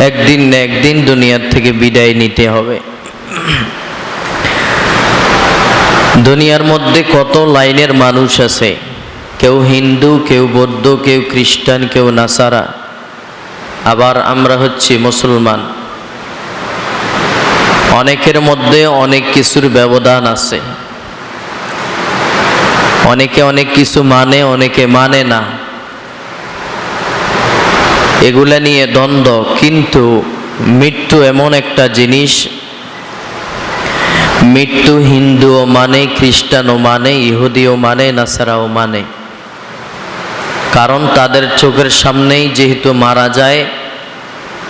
একদিন না একদিন দুনিয়ার থেকে বিদায় নিতে হবে। দুনিয়ার মধ্যে কত লাইনের মানুষ আছে? কেউ হিন্দু, কেউ বৌদ্ধ, কেউ খ্রিস্টান, কেউ নাসারা। আবার আমরা হচ্ছি মুসলমান। অনেকের মধ্যে অনেক কিছুর ব্যবধান আছে। অনেকে অনেক কিছু মানে অনেকে মানে না। এগুলা নিয়ে দ্বন্দ্ব, কিন্তু মৃত্যু এমন একটা জিনিস। মৃত্যু হিন্দুও মানে খ্রিস্টানও মানে ইহুদিও মানে নাসারাও মানে। কারণ তাদের চোখের সামনেই যেহেতু মারা যায়,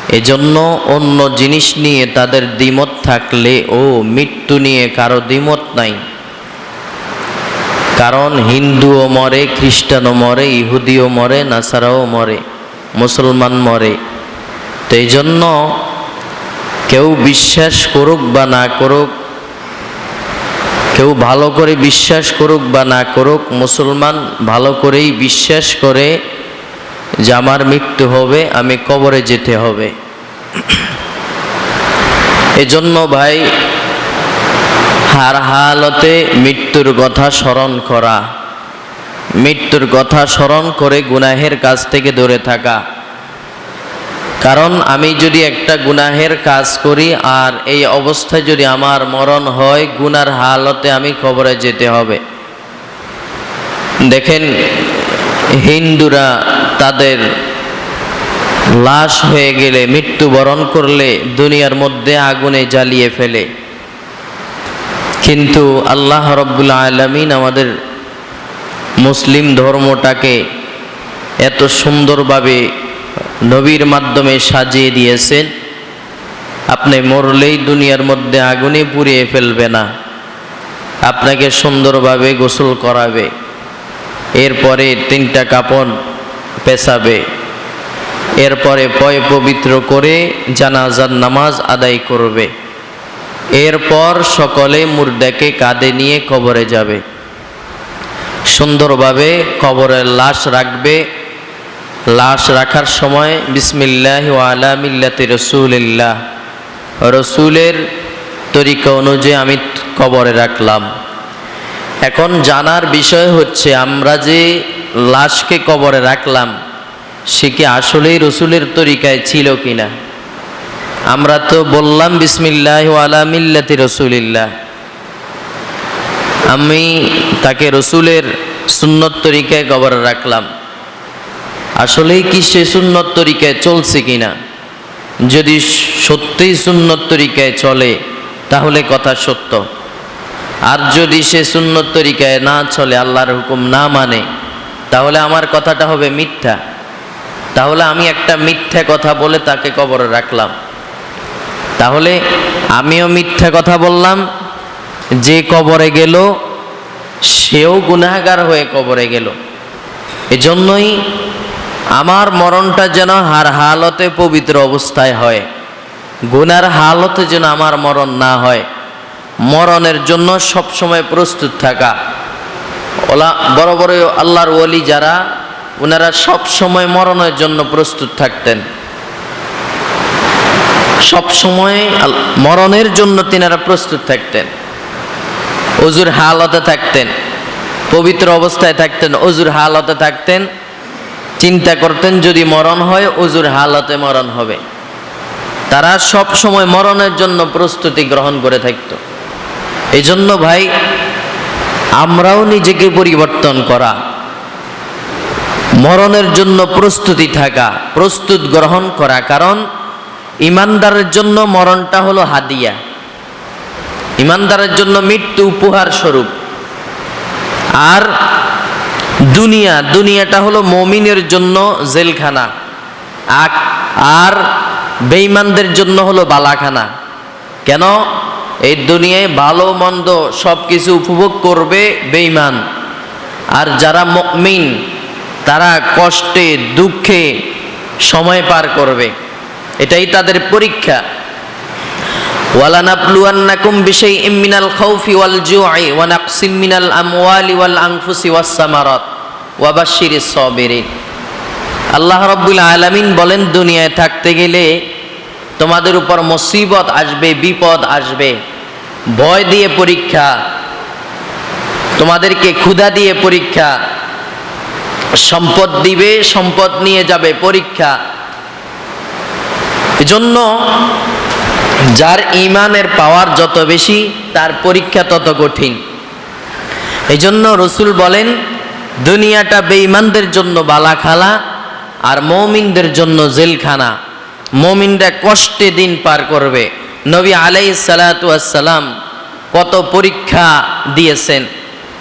এজন্য অন্য জিনিস নিয়ে তাদের দ্বিমত থাকলে, ও মৃত্যু নিয়ে কারও দ্বিমত নাই। কারণ হিন্দুও মরে, খ্রিস্টানও মরে, ইহুদিও মরে, নাসারাও মরে। মুসলমান মরে। তো এই জন্য কেউ বিশ্বাস করুক বা না করুক, কেউ ভালো করে বিশ্বাস করুক বা না করুক, মুসলমান ভালো করেই বিশ্বাস করে যে আমার মৃত্যু হবে, আমি কবরে যেতে হবে। এজন্য ভাই, হার হালতে মৃত্যুর কথা স্মরণ করা। মৃত্যুর কথা স্মরণ করে গুনাহের কাছ থেকে দূরে থাকা। কারণ আমি যদি একটা গুনাহের কাজ করি আর এই অবস্থায় যদি আমার মরণ হয়, গুনার হালতে আমি কবরে যেতে হবে। দেখেন, হিন্দুরা তাদের লাশ হয়ে গেলে, মৃত্যুবরণ করলে দুনিয়ার মধ্যে আগুনে জ্বালিয়ে ফেলে। কিন্তু আল্লাহ রব্বুল আলমিন আমাদের মুসলিম ধর্মটাকে এত সুন্দরভাবে নবীর মাধ্যমে সাজিয়ে দিয়েছেন, আপনি মরলেই দুনিয়ার মধ্যে আগুনে পুড়িয়ে ফেলবে না। আপনাকে সুন্দরভাবে গোসল করাবে, এরপরে তিনটা কাপড় পেছাবে এরপরে পয় পবিত্র করে জানাজার নামাজ আদায় করবে। এরপর সকলে মুর্দাকে কাঁধে নিয়ে কবরে যাবে। সুন্দরভাবে কবরের লাশ রাখবে। লাশ রাখার সময় বিসমিল্লাহ আলা মিল্লাতি রসুলিল্লাহ। রসুলের তরিকা অনুযায়ী আমি কবরে রাখলাম। এখন জানার বিষয় হচ্ছে, আমরা যে লাশকে কবরে রাখলাম, সে কি আসলেই রসুলের তরিকায় ছিল কিনা? আমরা তো বললাম, বিসমিল্লাহ আলা মিল্লাতি রসুলিল্লাহ। আমি তাকে রসুলের সুন্নত তরিকায় কবরে রাখলাম। আসলেই কি সে সুন্নত তরিকায় চলছে কিনা? যদি সত্যিই সুন্নত তরিকায় চলে, তাহলে কথা সত্য। আর যদি সে সুন্নত তরিকায় না চলে, আল্লাহর হুকুম না মানে তাহলে আমার কথাটা হবে মিথ্যা। তাহলে আমি একটা মিথ্যা কথা বলে তাকে কবরে রাখলাম। তাহলে আমিও মিথ্যা কথা বললাম যে কবরে গেল, সেও গুনাহগার হয়ে কবরে গেল। এজন্যই আমার মরণটা যেন হার হালতে পবিত্র অবস্থায় হয়। গুনার হালতে যেন আমার মরণ না হয়। মরণের জন্য সবসময় প্রস্তুত থাকা। ওলা, বড় বড় আল্লাহর ওলি যারা ওনারা সব সময় মরণের জন্য প্রস্তুত থাকতেন। সব সময় মরণের জন্য তিনারা প্রস্তুত থাকতেন। অজুর হালতে থাকতেন, পবিত্র অবস্থায় থাকতেন অজুর হালতে থাকতেন, চিন্তা করতেন যদি মরণ হয় অজুর হালতে মরণ হবে। তারা সব সময় মরণের জন্য প্রস্তুতি গ্রহণ করে থাকত। এই জন্য ভাই, আমরাও নিজেকে পরিবর্তন করা, মরণের জন্য প্রস্তুতি থাকা, প্রস্তুত গ্রহণ করা। কারণ, ইমানদারের জন্য মরণটা হলো হাদিয়া। ইমানদারের জন্য মৃত্যু উপহার স্বরূপ। আর দুনিয়া, দুনিয়াটা হলো মমিনের জন্য জেলখানা। আর বেঈমানদের জন্য হলো বালাখানা। কেন? এই দুনিয়ায় ভালো, মন্দ সব কিছু উপভোগ করবে বেঈমান। আর যারা মমিন, তারা কষ্টে, দুঃখে সময় পার করবে। এটাই তাদের পরীক্ষা। জু'i ওয়া নাকসিম মিনাল আমওয়ালি ওয়াল আনফুসি ওয়াস সামারাত ওয়া বাশশিরিস সাবিরিন। আল্লাহ রাব্বুল আলামিন বলেন, দুনিয়ায় থাকতে গেলে তোমাদের উপর মুসিবত আসবে, বিপদ আসবে, ভয় দিয়ে পরীক্ষা, তোমাদেরকে ক্ষুধা দিয়ে পরীক্ষা, সম্পদ দিবে, সম্পদ নিয়ে যাবে পরীক্ষা। এজন্য যার ইমানের পাওয়ার যত বেশি, তার পরীক্ষা তত কঠিন। এই জন্য রসুল বলেন, দুনিয়াটা বেঈমানদের জন্য বালাখালা আর মৌমিনদের জন্য জেলখানা। মমিনরা কষ্টে দিন পার করবে। নবী আলাই সালাতাম কত পরীক্ষা দিয়েছেন,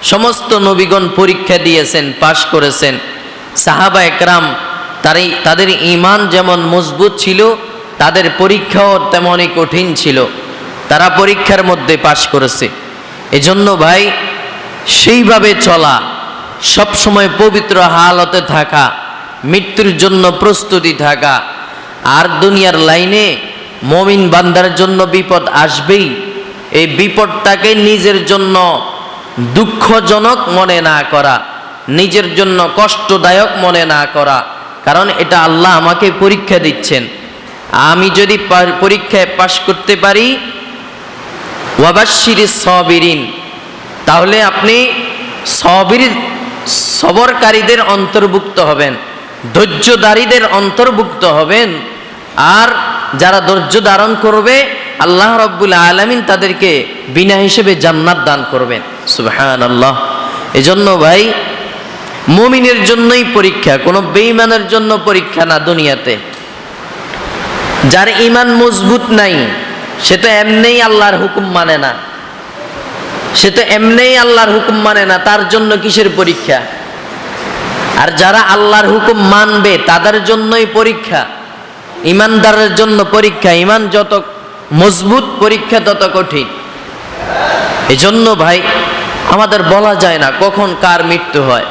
সমস্ত নবীগণ পরীক্ষা দিয়েছেন, পাশ করেছেন। সাহাবা একরাম তারই তাদের ইমান যেমন মজবুত ছিল তাদের পরীক্ষাও তেমনই কঠিন ছিল। তারা পরীক্ষার মধ্যে পাশ করেছে। এজন্য ভাই, সেইভাবে চলা সব সময় পবিত্র হালতে থাকা, মৃত্যুর জন্য প্রস্তুতি থাকা, আর দুনিয়ার লাইনে মমিন বান্দার জন্য বিপদ আসবেই, এই বিপদটাকে নিজের জন্য দুঃখজনক মনে না করা, নিজের জন্য কষ্টদায়ক মনে না করা, কারণ এটা আল্লাহ আমাকে পরীক্ষা দিচ্ছেন। আমি যদি পরীক্ষায় পাশ করতে পারি ওয়াবাশির সবিরিন, তাহলে আপনি সবির সবরকারীদের অন্তর্ভুক্ত হবেন ধৈর্যদারীদের অন্তর্ভুক্ত হবেন, আর যারা ধৈর্য ধারণ করবে, আল্লাহ রব্বুল আলমিন তাদেরকে বিনা হিসেবে জান্নাত দান করবেন। সুবহান আল্লাহ এজন্য ভাই, মুমিনের জন্যই পরীক্ষা, কোনো বেঈমানের জন্য পরীক্ষা না দুনিয়াতে। যার ইমান মজবুত নাই, সে তো এমনিই আল্লাহর হুকুম মানে না। সে তো এমনিই আল্লাহর হুকুম মানে না, তার জন্য কিসের পরীক্ষা? আর যারা আল্লাহর হুকুম মানবে, তাদের জন্যই পরীক্ষা। ইমানদারের জন্য পরীক্ষা, ইমান যত মজবুত, পরীক্ষা তত কঠিন। এজন্য ভাই, আমাদের বলা যায় না কখন কার মৃত্যু হয়।